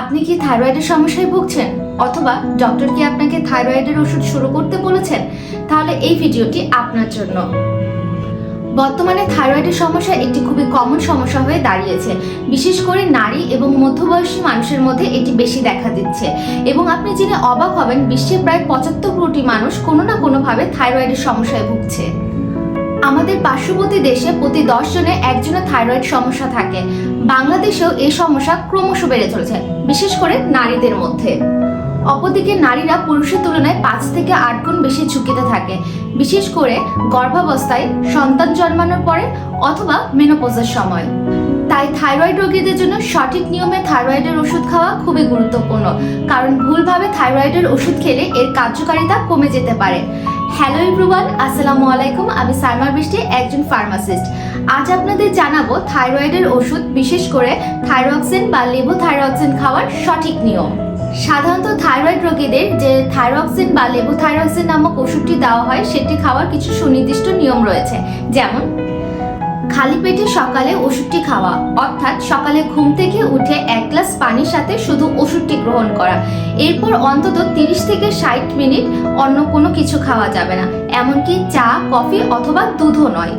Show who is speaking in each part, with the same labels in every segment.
Speaker 1: আপনি কি থাইরয়েডের সমস্যায় ভুগছেন? অথবা ডক্টর কি আপনাকে থাইরয়েডের ওষুধ শুরু করতে বলেছেন? তাহলে এই ভিডিওটি আপনার জন্য। বর্তমানে থাইরয়েডের সমস্যা একটি খুবই কমন সমস্যা হয়ে দাঁড়িয়েছে। বিশেষ করে নারী এবং মধ্যবয়সী মানুষের মধ্যে এটি বেশি দেখা দিচ্ছে। এবং আপনি জেনে অবাক হবেন, বিশ্বে প্রায় পঁচাত্তর কোটি মানুষ কোনো না কোনোভাবে থাইরয়েডের সমস্যায় ভুগছে। আমাদের পার্শ্ববর্তী দেশে প্রতি দশ জনে একজনের থাইরয়েড সমস্যা থাকে। বাংলাদেশেও এই সমস্যা ক্রমশ বেড়ে চলেছে, বিশেষ করে নারীদের মধ্যে। অপরদিকে নারীরা পুরুষের তুলনায় পাঁচ থেকে আট গুণ বেশি ঝুঁকিতে থাকে, বিশেষ করে গর্ভাবস্থায় সন্তান জন্মানোর পরে অথবা মেনোপোজের সময়। তাই থাইরয়েড রোগীদের জন্য সঠিক নিয়মে থাইরয়েডের ওষুধ খাওয়া খুবই গুরুত্বপূর্ণ, কারণ ভুলভাবে থাইরয়েডের ওষুধ খেলে এর কার্যকারিতা কমে যেতে পারে। হ্যালো এভরিওয়ান আসসালামু আলাইকুম আমি সাইমার বৃষ্টি, একজন ফার্মাসিস্ট আজ আপনাদের জানাব থাইরয়েডের ওষুধ, বিশেষ করে থাইরক্সিন বা লেবোথাইরক্সিন খাওয়ার সঠিক নিয়ম। সাধারণত থাইরয়েড রোগীদের যে থাইরক্সিন বা লেবোথাইরক্সিন নামক ওষুধটি দেওয়া হয়, সেটি খাওয়ার কিছু সুনির্দিষ্ট নিয়ম রয়েছে। যেমন, খালি পেটে সকালে ওষুধটি খাওয়া, অর্থাৎ সকালে ঘুম থেকে উঠে এক গ্লাস পানির সাথে শুধু ওষুধটি গ্রহণ করা। এরপর অন্তত তিরিশ থেকে ষাট মিনিট অন্য কোনো কিছু খাওয়া যাবে না, এমনকি চা, কফি অথবা দুধও নয়।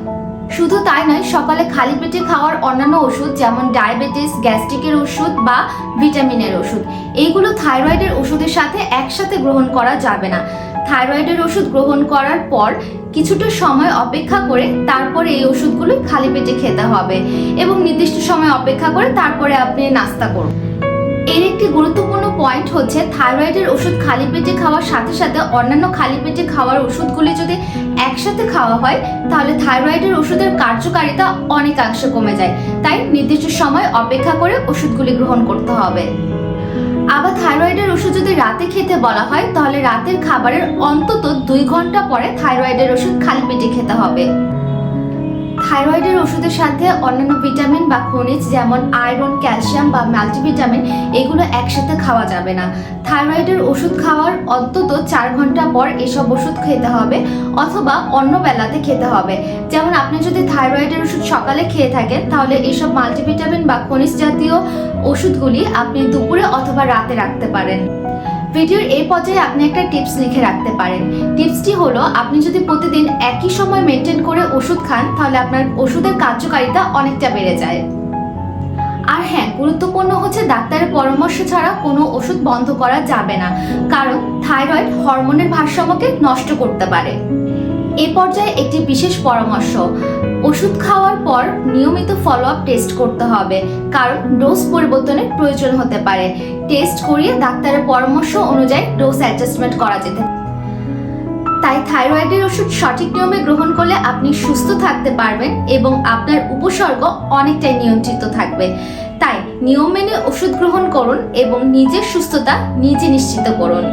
Speaker 1: শুধু তাই নয়, সকালে খালি পেটে খাওয়ার অন্যান্য ওষুধ যেমন ডায়াবেটিস, গ্যাস্ট্রিকের ওষুধ বা ভিটামিনের ওষুধ, এইগুলো থাইরয়েডের ওষুধের সাথে একসাথে গ্রহণ করা যাবে না। থাইরয়েডের ওষুধ গ্রহণ করার পর কিছুটা সময় অপেক্ষা করে তারপরে এই ওষুধগুলো খালি পেটে খেতে হবে এবং নির্দিষ্ট সময় অপেক্ষা করে তারপরে আপনি নাস্তা করুন। এর একটি গুরুত্বপূর্ণ পয়েন্ট হচ্ছে থাইরয়েডের ওষুধ খালি পেটে খাওয়ার সাথে সাথে অন্যান্য খালি পেটে খাওয়ার ওষুধগুলি যদি একসাথে খাওয়া হয়, তাহলে থাইরয়েডের ওষুধের কার্যকারিতা অনেকাংশে কমে যায়। তাই নির্দিষ্ট সময় অপেক্ষা করে ওষুধগুলি গ্রহণ করতে হবে। আবার থাইরয়েডের ওষুধ যদি রাতে খেতে বলা হয়, তাহলে রাতের খাবারের অন্তত দুই ঘণ্টা পরে থাইরয়েডের ওষুধ খালি পেটে খেতে হবে। থাইরয়েডের ওষুধের সাথে অন্যান্য ভিটামিন বা খনিজ যেমন আয়রন, ক্যালসিয়াম বা মাল্টিভিটামিন, এগুলো একসাথে খাওয়া যাবে না। থাইরয়েডের ওষুধ খাওয়ার অন্তত চার ঘণ্টা পর এসব ওষুধ খেতে হবে অথবা অন্য বেলাতে খেতে হবে। যেমন আপনি যদি থাইরয়েডের ওষুধ সকালে খেয়ে থাকেন, তাহলে এসব মাল্টিভিটামিন বা খনিজ জাতীয় ওষুধগুলি আপনি দুপুরে অথবা রাতে রাখতে পারেন। ভিডিওর এই পর্যায়ে আপনি একটা টিপস লিখে রাখতে পারেন। টিপসটি হলো, আপনি যদি প্রতিদিন একই সময় মেনটেন করে ওষুধ খান, তাহলে আপনার ওষুধের কার্যকারিতা অনেকটা বেড়ে যায়। আর হ্যাঁ গুরুত্বপূর্ণ হচ্ছে ডাক্তারের পরামর্শ ছাড়া কোনো ওষুধ বন্ধ করা যাবে না। কারণ থাইরয়েড হরমোনের ভারসাম্যকে নষ্ট করতে পারে। এ পর্যায়ে একটি বিশেষ পরামর্শ ওষুধ খাওয়ার পর নিয়মিত ফলো আপ টেস্ট করতে হবে, কারণ ডোজ পরিবর্তনের প্রয়োজন হতে পারে। টেস্ট করিয়ে ডাক্তারের পরামর্শ অনুযায়ী ডোজ অ্যাডজাস্টমেন্ট করা যেতে তাই থাইরয়েডের ওষুধ সঠিক নিয়মে গ্রহণ করলে আপনি সুস্থ থাকতে পারবেন এবং আপনার উপসর্গ অনেকটাই নিয়ন্ত্রিত থাকবে। তাই নিয়ম মেনে ওষুধ গ্রহণ করুন এবং নিজের সুস্থতা নিজে নিশ্চিত করুন।